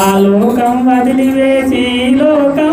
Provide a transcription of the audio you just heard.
ఆ లోకం వదిలివేసి ఈ లోకం